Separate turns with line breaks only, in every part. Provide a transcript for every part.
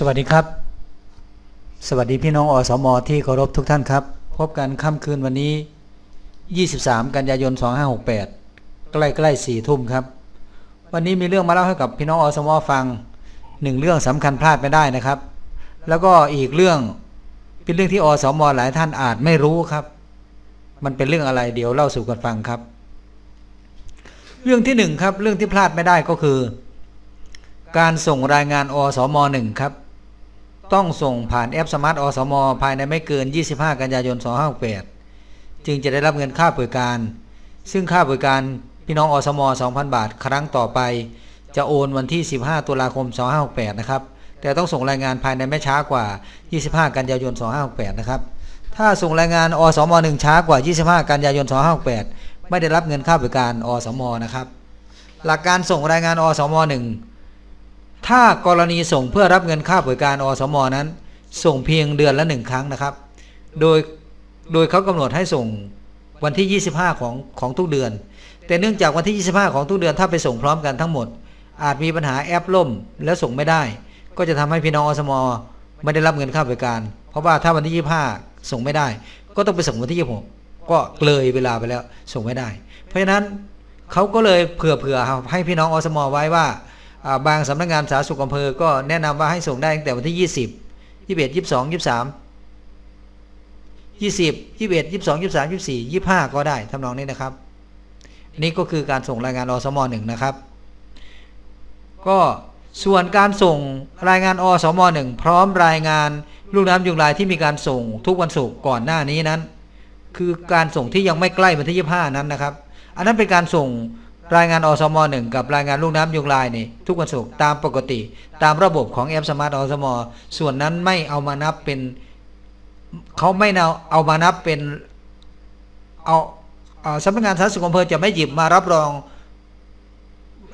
สวัสดีครับ สวัสดีพี่น้องอสมที่เคารพทุกท่านครับ พบกันค่ำคืนวันนี้ 23 กันยายน 2568 ใกล้ๆ4ทุ่มครับ วันนี้มีเรื่องมาเล่าให้กับพี่น้องอสมฟังหนึ่งเรื่องสำคัญพลาดไม่ได้นะครับ แล้วก็อีกเรื่องเป็นเรื่องที่อสมหลายท่านอาจไม่รู้ครับ มันเป็นเรื่องอะไรเดี๋ยวเล่าสู่กันฟังครับ เรื่องที่หนึ่งครับเรื่องที่พลาดไม่ได้ก็คือการส่งรายงานอสมหนึ่งครับ ต้องส่งผ่านแอปสมาร์ทอสม ภายในไม่เกิน 25 กันยายน 2568 จึงจะได้รับเงินค่าบริการ ซึ่งค่าบริการพี่น้องอสม 2,000 บาท ครั้งต่อไป จะโอนวันที่ 15 ตุลาคม 2568 นะครับ แต่ต้องส่งรายงานภายในไม่ช้ากว่า 25 กันยายน 2568 นะครับ ถ้าส่งรายงานอสม 1 ช้ากว่า 25 กันยายน 2568 ไม่ได้รับเงินค่าบริการอสม นะครับ หลักการส่งรายงานอสม 1 ถ้ากรณีส่งเพื่อรับเงินค่าบริการอสมนั้น ส่งเพียงเดือนละหนึ่งครั้งนะครับ โดยโดยเขากำหนดให้ส่งวันที่ 25 ของของทุกเดือน แต่เนื่องจากวันที่ 25 ของทุกเดือนถ้าไปส่งพร้อมกันทั้งหมด อาจมีปัญหาแอปล่มแล้วส่งไม่ได้ ก็จะทำให้พี่น้องอสมไม่ได้รับเงินค่าบริการ เพราะว่าถ้าวันที่ 25 ส่งไม่ได้ ก็ต้องไปส่งวันที่ 26 ก็เลยเวลาไปแล้วส่งไม่ได้ เพราะฉะนั้นเขาก็เลยเผื่อๆให้พี่น้องอสมไว้ว่า บางสำนักงานสาธารณสุขอำเภอก็แนะนำว่าให้ส่งได้ตั้งแต่วันที่ 20 21 22 23 20 21 22 23 24 25 ก็ได้ทำนองนี้นะครับนนี้ก็คือการส่งรายงานอสมหนึ่งนะครับ ก็ส่วนการส่งรายงานอสมหนึ่งพร้อมรายงานลูกน้ำยุงลายที่มีการส่งทุกวันศุกร์ก่อนหน้านี้นั้น คือการส่งที่ยังไม่ใกล้วันที่ 25 นั้นนะครับ อันนั้นเป็นการส่ง รายงานอสมหนึ่งกับรายงานลูกน้ำยุงลายนี่ทุกวันศุกร์ตามปกติ ตามระบบของแอปสมาร์ทอสมส่วนนั้นไม่เอามานับเป็นเขาไม่เอาเอามานับเป็นเอาเอาสำนักงานสาธารณสุขอำเภอจะไม่หยิบมารับรอง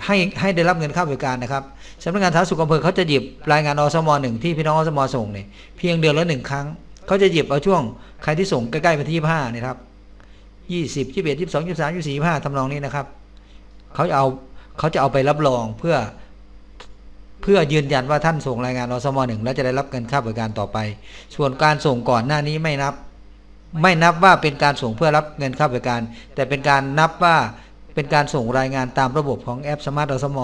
ให้ให้ได้รับเงินค่าบริการนะครับสำนักงานสาธารณสุขอำเภอเขาจะหยิบรายงานอสมหนึ่งที่พี่น้องอสมส่งเนี่ยเพียงเดือนละหนึ่งครั้งเขาจะหยิบเอาช่วงใครที่ส่งใกล้ๆวันที่ยี่ห้านี่ครับยี่สิบยี่สิบเอ็ดยี่สิบสองยี่สิบสามยี่สิบสี่ห้าทำนองนี้นะครับ เขาจะเอาเขาจะเอาไปรับรองเพื่อเพื่อยืนยันว่าท่านส่งรายงานอสมหนึ่งแล้วจะได้รับเงินค่าบริการต่อไป ส่วนการส่งก่อนหน้านี้ไม่นับ ไม่นับว่าเป็นการส่งเพื่อรับเงินค่าบริการ แต่เป็นการนับว่าเป็นการส่งรายงานตามระบบของแอปสมาร์ทอสม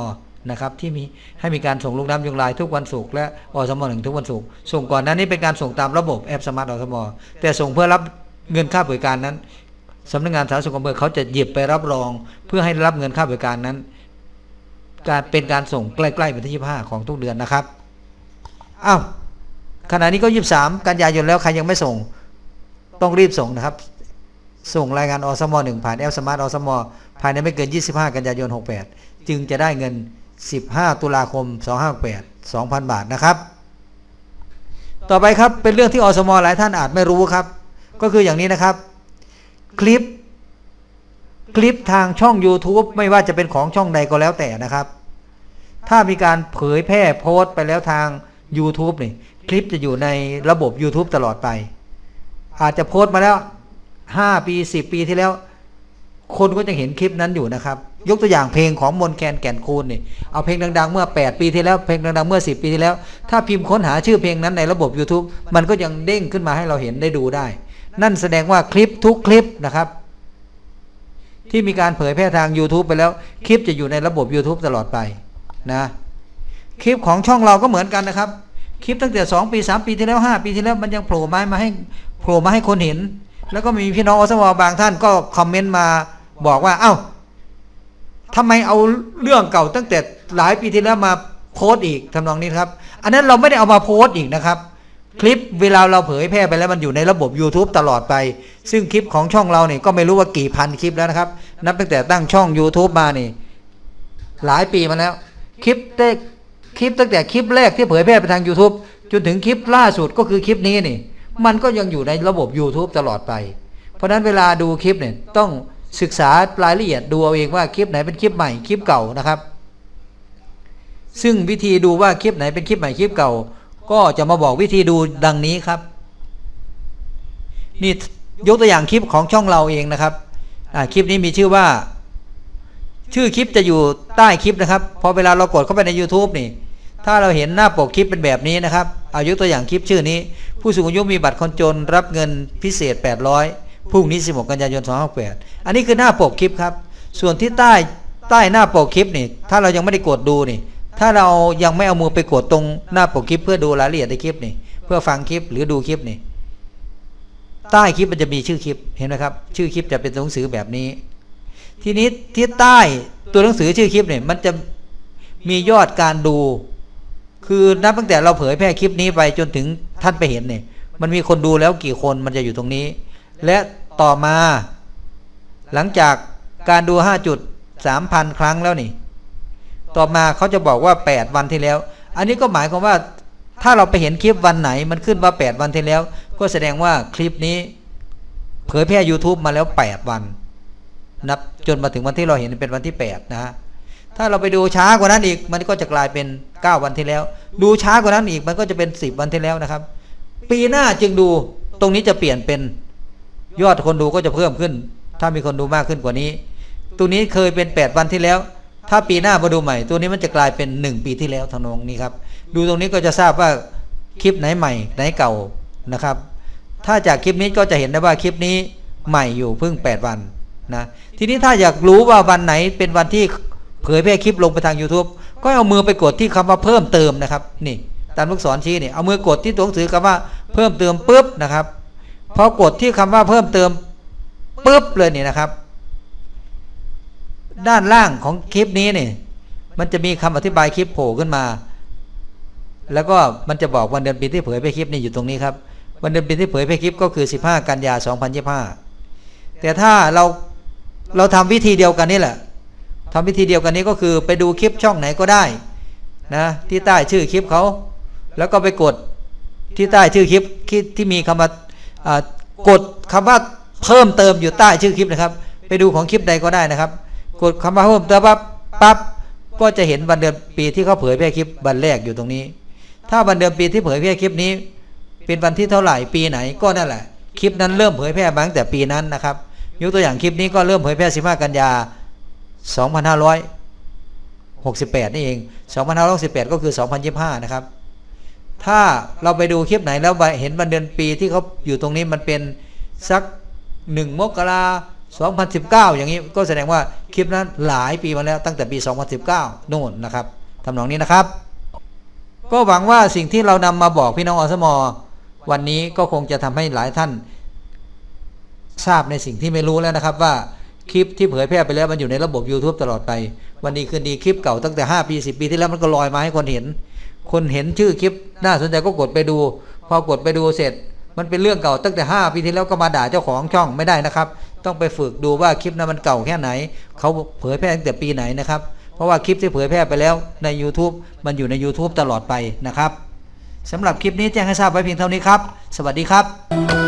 นะครับที่มีให้มีการส่งลูกน้ำยุงลายทุกวันศุกร์และอสมหนึ่งทุกวันศุกร์ส่งก่อนหน้านี้เป็นการส่งตามระบบแอปสมาร์ทอสมแต่ส่งเพื่อรับเงินค่าบริการนั้น สำนักงานสาธารณสุขอำเภอเขาจะหยิบไปรับรอง เพื่อให้รับเงินค่าบริการนั้น การเป็นการส่งใกล้ๆวันที่25ของทุกเดือนนะครับอ้าวขณะนี้ก็23กันยายนแล้วใครยังไม่ส่ง ต้องรีบส่งนะครับ ส่งรายงานอสมหนึ่งผ่านแอปสมาร์ทอสมภายในไม่เกิน 25 กันยายน 68 จึงจะได้เงิน 15 ตุลาคม 2568 2,000 บาทนะครับ ต่อไปครับเป็นเรื่องที่อสมหลายท่านอาจไม่รู้ครับ ก็คืออย่างนี้นะครับ คลิป คลิปทางช่อง YouTube ไม่ว่าจะเป็นของช่องใดก็แล้วแต่นะครับ ถ้ามีการเผยแพร่โพสต์ไปแล้วทาง YouTube นี่คลิปจะอยู่ในระบบ YouTube ตลอดไป อาจจะโพสต์มาแล้ว 5 ปี 10 ปีที่แล้ว คนก็จะเห็นคลิปนั้นอยู่นะครับ ยกตัวอย่างเพลงของมนแคนแก่นคูณนี่เอาเพลงดัง ๆ เมื่อ 8 ปีที่แล้วเพลงดัง ๆ เมื่อ 10 ปีที่แล้ว ถ้าพิมพ์ค้นหาชื่อเพลงนั้นในระบบ YouTube มันก็ยังเด้งขึ้นมาให้เราเห็นได้ดูได้ นั่นแสดงว่าคลิปทุกคลิปนะครับ ที่มีการเผยแพร่ทาง YouTube ไปแล้ว คลิปจะอยู่ในระบบ YouTube ตลอดไปนะคลิปของช่องเราก็เหมือนกันนะครับ คลิปตั้งแต่ 2 ปี 3 ปีที่แล้ว 5 ปีที่แล้วมันยังโผล่มามาให้โผล่มาให้คนเห็น แล้วก็มีพี่น้องอสมบางท่านก็คอมเมนต์มาบอกว่า เอ้าทำไมเอาเรื่องเก่าตั้งแต่หลายปีที่แล้วมาโพสต์อีกทำนองนี้ครับ อันนั้นเราไม่ได้เอามาโพสต์อีกนะครับ คลิปเวลาเราเผยแพร่ไปแล้วมันอยู่ในระบบ YouTube ตลอดไป ซึ่งคลิปของช่องเราเนี่ยก็ไม่รู้ว่ากี่พันคลิปแล้วนะครับ นับตั้งแต่ตั้งช่อง YouTube มานี่ หลายปีมาแล้ว คลิปได้คลิปตั้งแต่คลิปแรกที่เผยแพร่ไปทาง YouTube จนถึงคลิปล่าสุดก็คือคลิปนี้นี่ มันก็ยังอยู่ในระบบ YouTube ตลอดไป เพราะฉะนั้นเวลาดูคลิปเนี่ยต้องศึกษารายละเอียดดูเอาเองว่าคลิปไหนเป็นคลิปใหม่คลิปเก่านะครับ ซึ่งวิธีดูว่าคลิปไหนเป็นคลิปใหม่คลิปเก่า ก็จะมาบอกวิธีดูดังนี้ครับ นี่ยกตัวอย่างคลิปของช่องเราเองนะครับคลิปนี้มีชื่อว่า ชื่อคลิปจะอยู่ใต้คลิปนะครับพอเวลาเรากดเข้าไปใน YouTube นี่ ถ้าเราเห็นหน้าปกคลิปเป็นแบบนี้นะครับเอายกตัวอย่างคลิปชื่อนี้ ผู้สูงอายุมีบัตรคนจนรับเงินพิเศษ 800พรุ่งนี้ 16 กันยายน2568อันนี้คือหน้าปกคลิปครับ ส่วนที่ใต้ใต้หน้าปกคลิปนี่ ถ้าเรายังไม่ได้กดดูนี่ ถ้าเรายังไม่เอามือไปกดตรงหน้าปกคลิป เพื่อดูรายละเอียดในคลิปนี่เพื่อฟังคลิปหรือดูคลิปนี่ใต้คลิปมันจะมีชื่อคลิปเห็นไหมครับ ชื่อคลิปจะเป็นหนังสือแบบนี้ ทีนี้ที่ใต้ตัวหนังสือชื่อคลิปเนี่ยมันจะมียอดการดู คือนับตั้งแต่เราเผยแพร่คลิปนี้ไปจนถึงท่านไปเห็นเนี่ยมันมีคนดูแล้วกี่คนมันจะอยู่ตรงนี้ และต่อมา หลังจากการดู 5.3พันครั้งแล้วนี่ ต่อมาเขาจะบอกว่า 8 วันที่แล้ว อันนี้ก็หมายความว่า ถ้าเราไปเห็นคลิปวันไหนมันขึ้นว่า 8 วันที่แล้ว ก็แสดงว่าคลิปนี้ เผยแพร่ YouTube มาแล้ว 8 วัน นับจนมาถึงวันที่เราเห็นเป็นวันที่ 8 นะฮะถ้าเราไปดูช้ากว่านั้นอีก มันก็จะกลายเป็น 9 วันที่แล้ว ดูช้ากว่านั้นอีกมันก็จะเป็น 10 วันที่แล้วนะครับ ปีหน้าจึงดูตรงนี้จะเปลี่ยนเป็นยอดคนดูก็จะเพิ่มขึ้น ถ้ามีคนดูมากขึ้นกว่านี้ ตัวนี้เคยเป็น 8 วันที่แล้ว ถ้าปีหน้ามาดูใหม่ ตัวนี้มันจะกลายเป็น 1 ปีที่แล้วทางนองนี้ครับ ดูตรงนี้ก็จะทราบว่าคลิปไหนใหม่ไหนเก่านะครับ ถ้าจากคลิปนี้ก็จะเห็นได้ว่าคลิปนี้ใหม่อยู่เพิ่ง 8 วันนะทีนี้ถ้าอยากรู้ว่าวันไหนเป็นวันที่เผยแพร่คลิปลงไปทาง YouTube ก็เอามือไปกดที่คำว่าเพิ่มเติมนะครับ นี่ตามลูกศรชี้นี่เอามือกดที่ตัวหนังสือคำว่าเพิ่มเติมปุ๊บนะครับพอกดที่คำว่าเพิ่มเติมปุ๊บเลยนี่นะครับ ด้านล่างของคลิปนี้นี่มันจะมีคำอธิบายคลิปโผล่ขึ้นมา แล้วก็มันจะบอกวันเดือนปีที่เผยแพร่คลิปนี่อยู่ตรงนี้ครับ วันเดือนปีที่เผยแพร่คลิปก็คือ 15 กันยา 2025 แต่ถ้าเราเราทำวิธีเดียวกันนี่แหละทำวิธีเดียวกันนี้ก็คือไปดูคลิปช่องไหนก็ได้นะที่ใต้ชื่อคลิปเขา แล้วก็ไปกดที่ใต้ชื่อคลิปที่มีคำว่ากดคำว่าเพิ่มเติมอยู่ใต้ชื่อคลิปนะครับ ไปดูของคลิปใดก็ได้นะครับ กดคำว่าเพิ่มเติมปั๊บปั๊บก็จะเห็นวันเดือนปีที่เขาเผยแพร่คลิปวันแรกอยู่ตรงนี้ ถ้าวันเดือนปีที่เผยแพร่คลิปนี้ เป็นวันที่เท่าไหร่ปีไหนก็นั่นแหละ คลิปนั้นเริ่มเผยแพร่มาตั้งแต่ปีนั้นนะครับ ยกตัวอย่างคลิปนี้ก็เริ่มเผยแพร่ 15 กันยา 2568 นี่เอง 2568 ก็คือ 2025 นะครับ ถ้าเราไปดูคลิปไหนแล้วเห็นวันเดือนปีที่เขาอยู่ตรงนี้มันเป็นสัก 1 มกรา 2019 อย่างนี้ก็แสดงว่าคลิปนั้นหลายปีมาแล้วตั้งแต่ปี 2019โน่นนะครับทำนองนี้นะครับ ก็หวังว่าสิ่งที่เรานำมาบอกพี่น้องอสมวันนี้ก็คงจะทำให้หลายท่าน ทราบในสิ่งที่ไม่รู้แล้วนะครับว่าคลิปที่เผยแพร่ไปแล้วมันอยู่ในระบบ YouTube ตลอดไป วันนี้คืนดีคลิปเก่าตั้งแต่ 5 ปี 10 ปีที่แล้วมันก็ลอยมาให้คนเห็น คนเห็นชื่อคลิป น่าสนใจก็กดไปดู พอกดไปดูเสร็จ มันเป็นเรื่องเก่าตั้งแต่ 5 ปีที่แล้วก็มาด่าเจ้าของช่องไม่ได้นะครับ ต้องไปฝึกดูว่าคลิปนั้นมันเก่าแค่ไหน เขาเผยแพร่ตั้งแต่ปีไหนนะครับ เพราะว่าคลิปที่เผยแพร่ไปแล้วใน YouTube มันอยู่ใน YouTube ตลอดไปนะครับสำหรับคลิปนี้แจ้งให้ทราบไว้เพียงเท่านี้ครับ สวัสดีครับ